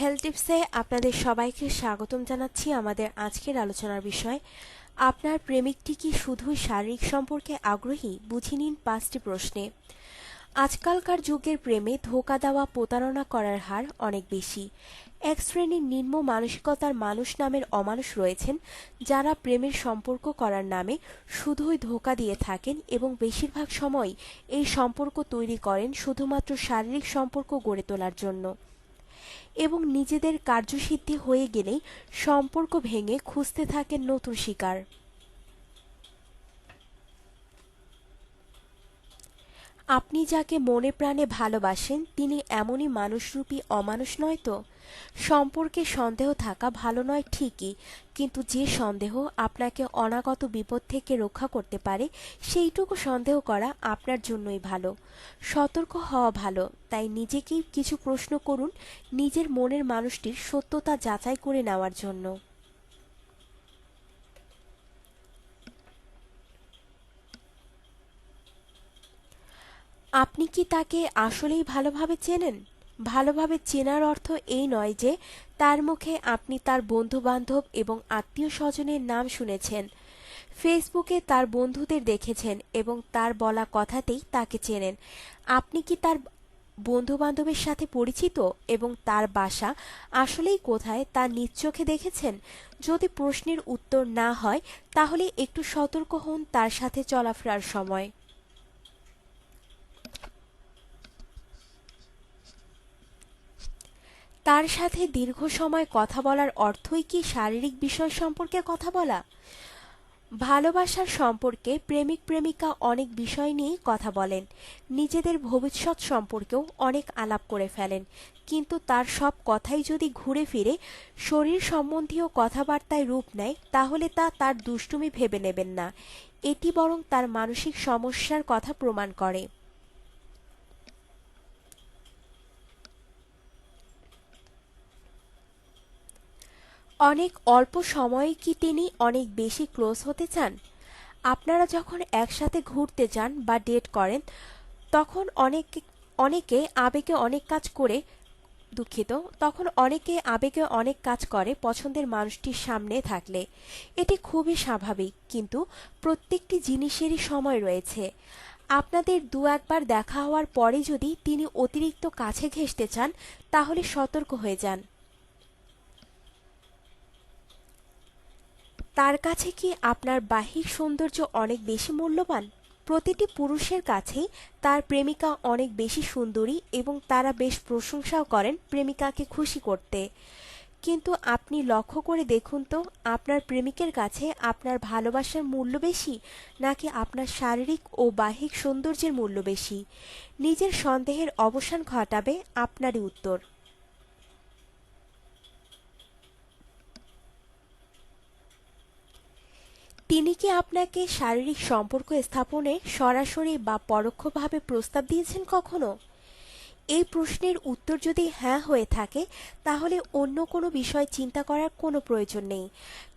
Health টিপসে আপনাদের সবাইকে স্বাগতম জানাচ্ছি আমাদের আজকের আলোচনার বিষয়। আপনার প্রেমিকটি কি শুধুই শারীরিক সম্পর্কে আগ্রহী? বুঝে নিন পাঁচটি প্রশ্নে। আজকালকার যুগের প্রেমে ধোকা দেওয়া, প্রতারণা করার হার অনেক বেশি। এক শ্রেণির নিম্ন মানসিকতার মানুষ নামের অমানুষ রয়েছেন যারা প্রেমের সম্পর্ক করার নামে শুধুই ধোকা দিয়ে থাকেন এবং বেশিরভাগ সময় এই সম্পর্ক তৈরি করেন শুধুমাত্র শারীরিক সম্পর্ক গড়ে তোলার জন্য। এবং নিজেদের কার্যসিদ্ধি হয়ে গেলেই সম্পর্ক ভেঙে খুঁজতে থাকেন নতুন শিকার। আপনি যাকে মনে প্রাণে ভালোবাসেন, তিনি এমনই মানুষরূপী অমানুষ নয় তো? সম্পর্কে সন্দেহ থাকা ভালো নয় ঠিকই, কিন্তু যে সন্দেহ আপনাকে অনাগত বিপদ থেকে রক্ষা করতে পারে, সেইটুকু সন্দেহ করা আপনার জন্যই ভালো। সতর্ক হওয়া ভালো, তাই নিজেকেই কিছু প্রশ্ন করুন নিজের মনের মানুষটির সত্যতা যাচাই করে নেওয়ার জন্য। আপনি কি তাকে আসলেই ভালোভাবে চেনেন? ভালোভাবে চেনার অর্থ এই নয় যে তার মুখে আপনি তার বন্ধু বান্ধব এবং আত্মীয় স্বজনের নাম শুনেছেন। ফেসবুকে তার বন্ধুদের দেখেছেন এবং তার বলা কথাতেই তাকে চেনেন। আপনি কি তার বন্ধু বান্ধবের সাথে পরিচিত এবং তার বাসা আসলেই কোথায় তা নিজ চোখে দেখেছেন? যদি প্রশ্নের উত্তর না হয়, তাহলে একটু সতর্ক হন তার সাথে চলাফেরার সময়। তার সাথে দীর্ঘ সময় কথা বলার অর্থই কি শারীরিক বিষয় সম্পর্কে কথা বলা? ভালোবাসার সম্পর্কে প্রেমিক প্রেমিকা অনেক বিষয় নিয়ে কথা বলেন। নিজেদের ভবিষ্যৎ সম্পর্কেও অনেক আলাপ করে ফেলেন। কিন্তু তার সব কথাই যদি ঘুরে ফিরে, শরীর সম্বন্ধীয় কথাবার্তায় রূপ নেয়, তাহলে তা তার দুষ্টুমি ভেবে নেবেন না। এটি বরং তার মানসিক সমস্যার কথা প্রমাণ করে। অনেক অল্প সময়ে কি তিনি অনেক বেশি ক্লোজ হতে চান? আপনারা যখন একসাথে ঘুরতে যান বা ডেট করেন, তখন অনেক, অনেকে আবেগে অনেক কাজ করে, দুঃখিত, তখন অনেকে আবেগে অনেক কাজ করে পছন্দের মানুষটির সামনে থাকলে। এটি খুবই স্বাভাবিক, কিন্তু প্রত্যেকটি জিনিসেরই সময় রয়েছে। আপনাদের দু একবার দেখা হওয়ার পরে যদি তিনি অতিরিক্ত কাছে ঘেঁষতে চান, তাহলে সতর্ক হয়ে যান। তার কাছে কি আপনার বাহ্যিক সৌন্দর্য অনেক বেশি মূল্যবান? প্রতিটি পুরুষের কাছেই তার প্রেমিকা অনেক বেশি সুন্দরী এবং তারা বেশ প্রশংসাও করেন প্রেমিকাকে খুশি করতে। কিন্তু আপনি লক্ষ্য করে দেখুন তো, আপনার প্রেমিকের কাছে আপনার ভালোবাসার মূল্য বেশি নাকি আপনার শারীরিক ও বাহ্যিক সৌন্দর্যের মূল্য বেশি? নিজের সন্দেহের অবসান ঘটাবে আপনারই উত্তর। তিনি কি আপনাকে শারীরিক সম্পর্ক স্থাপনে সরাসরি বা পরোক্ষভাবে প্রস্তাব দিয়েছেন কখনো? এই প্রশ্নের উত্তর যদি হ্যাঁ হয়ে থাকে, তাহলে অন্য কোনো বিষয় চিন্তা করার কোনো প্রয়োজন নেই।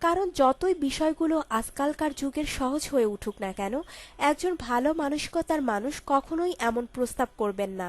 কারণ যতই বিষয়গুলো আজকালকার যুগের সহজ হয়ে উঠুক না কেন, একজন ভালো মানসিকতার মানুষ কখনোই এমন প্রস্তাব করবেন না।